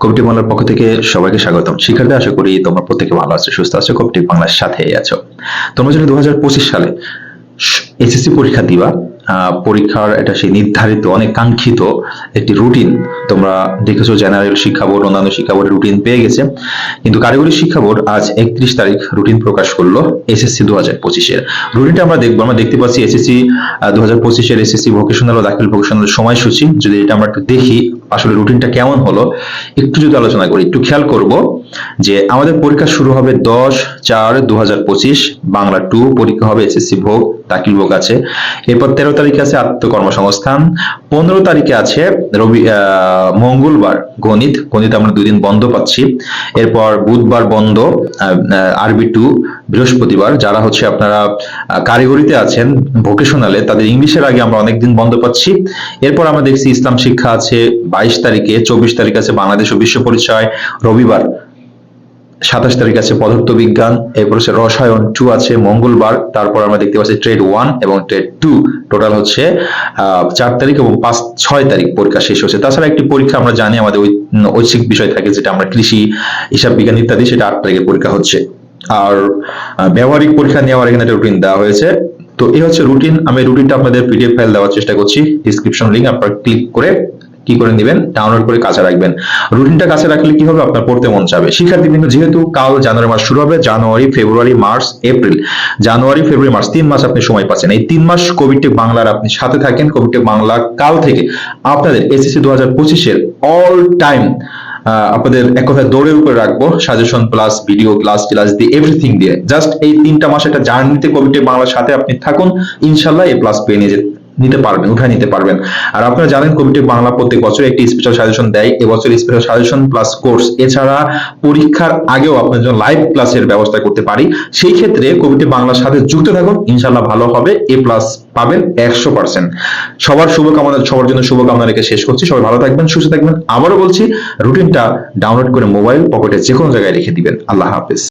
Committee বাংলার পক্ষ থেকে সবাইকে স্বাগতম। শিক্ষার্থী, আশা করি তোমরা প্রত্যেকে ভালো আছো, সুস্থ আছো কমিটি বাংলার সাথে আছো। তোমরা যদি দু সালে এসএসসি পরীক্ষা দিবা পরীক্ষার এটা সেই নির্ধারিত অনেক কাঙ্ক্ষিত একটি রুটিন তোমরা দেখেছ জেনারেল শিক্ষা বোর্ড, অন্যান্য শিক্ষা বোর্ডের রুটিন পেয়ে গেছে। কিন্তু কারিগরি শিক্ষা বোর্ড আজ একত্রিশ তারিখ রুটিন প্রকাশ করল এসএসসি দু হাজার পঁচিশের রুটিনটা আমরা দেখব, আমরা দেখতে পাচ্ছি এসএসসি দু হাজার পঁচিশের এসএসসি ভোকেশনাল ও দাখিল ভোকেশনাল সময়সূচি। যদি এটা আমরা একটু দেখি আসলে রুটিনটা কেমন হলো, একটু যদি আলোচনা করি, একটু খেয়াল করব যে আমাদের পরীক্ষা শুরু হবে দশ চার দু বাংলা টু পরীক্ষা হবে এসএসসি ভোগ, দাখিল ভোগ আছে। এরপর তেরো তারিখে আছে আত্মকর্মসংস্থান, পনেরো তারিখে আছে রবি মঙ্গলবার গণিত গণিত আমরা দুই দিন বন্ধ পাচ্ছি। এরপর বুধবার বন্ধ আরবি টু বৃহস্পতিবার, যারা হচ্ছে আপনারা কারিগরিতে আছেন ভোকেশনালে তাদের ইংলিশের আগে আমরা অনেকদিন বন্ধ পাচ্ছি। এরপর আমরা দেখছি ইসলাম শিক্ষা আছে বাইশ তারিখে, চব্বিশ তারিখ আছে বাংলাদেশ ও বিশ্ব পরিচয়, রবিবার সাতাশ তারিখ আছে পদার্থ বিজ্ঞান, এরপর হচ্ছে রসায়ন টু আছে মঙ্গলবার, তারপর আমরা দেখতে পাচ্ছি ট্রেড ওয়ান এবং ট্রেড টু টোটাল হচ্ছে চার তারিখ এবং পাঁচ, ছয় তারিখ পরীক্ষা শেষ হচ্ছে তাছাড়া একটি পরীক্ষা আমরা জানি, আমাদের ঐচ্ছিক বিষয় থাকে যেটা আমরা কৃষি, হিসাব বিজ্ঞান ইত্যাদি, সেটা আট তারিখে পরীক্ষা হচ্ছে। আর ব্যবহারিক পরীক্ষা নেওয়ার এখানে একটা রুটিন দেওয়া হয়েছে। তো এই হচ্ছে রুটিন আমি রুটিনটা আপনাদের পিডিএফ ফাইল দেওয়ার চেষ্টা করছি। ডিসক্রিপশন লিংক আপনারা ক্লিক করে কি করে নেবেন? ডাউনলোড করে কাছে রাখবেন। রুটিনটা কাছে রাখলে কি হবে? আপনার পড়তে মন চাবে। শিক্ষার্থী কিন্তু যেহেতু কাল জানুয়ারি মাস শুরু হবে, জানুয়ারি, ফেব্রুয়ারি, মার্চ, এপ্রিল। জানুয়ারি, ফেব্রুয়ারি, মার্চ, তিন মাস আপনি সময় পাচ্ছেন। এই তিন মাস কোভিডটেক বাংলার আপনি সাথে থাকেন। কোভিডটেক বাংলা কাল থেকে আপনাদের এসএসসি দু হাজার পঁচিশের অল টাইম আপনাদের এক কথায় দৌড়ের উপরে রাখব। Suggestion plus video class class দিয়ে এভরিথিং দিয়ে। জাস্ট এই তিনটা মাস একটা জার্নিতে কোভিড বাংলার সাথে আপনি থাকুন। ইনশাল্লাহ এই প্লাস পেয়ে নিয়ে যেতে নিতে পারবেন, উঠায় নিতে পারবেন। আর আপনারা জানেন, কমিটি বাংলা প্রত্যেক বছর একটি স্পেশাল সাজেশন দেয়। এবছর স্পেশাল সাজেশন প্লাস কোর্স এছাড়া পরীক্ষার আগেও আপনার জন্য লাইভ ক্লাসের ব্যবস্থা করতে পারি। সেই ক্ষেত্রে কমিটি বাংলার সাথে যুক্ত থাকুন ইনশাল্লাহ ভালো হবে। এ প্লাস পাবেন একশো পার্সেন্ট সবার শুভকামনা, সবার জন্য শুভকামনা রেখে শেষ করছি। সবাই ভালো থাকবেন, সুস্থ থাকবেন। আবারও বলছি রুটিনটা ডাউনলোড করে মোবাইল পকেটে যে কোনো জায়গায় রেখে দিবেন। আল্লাহ হাফেজ।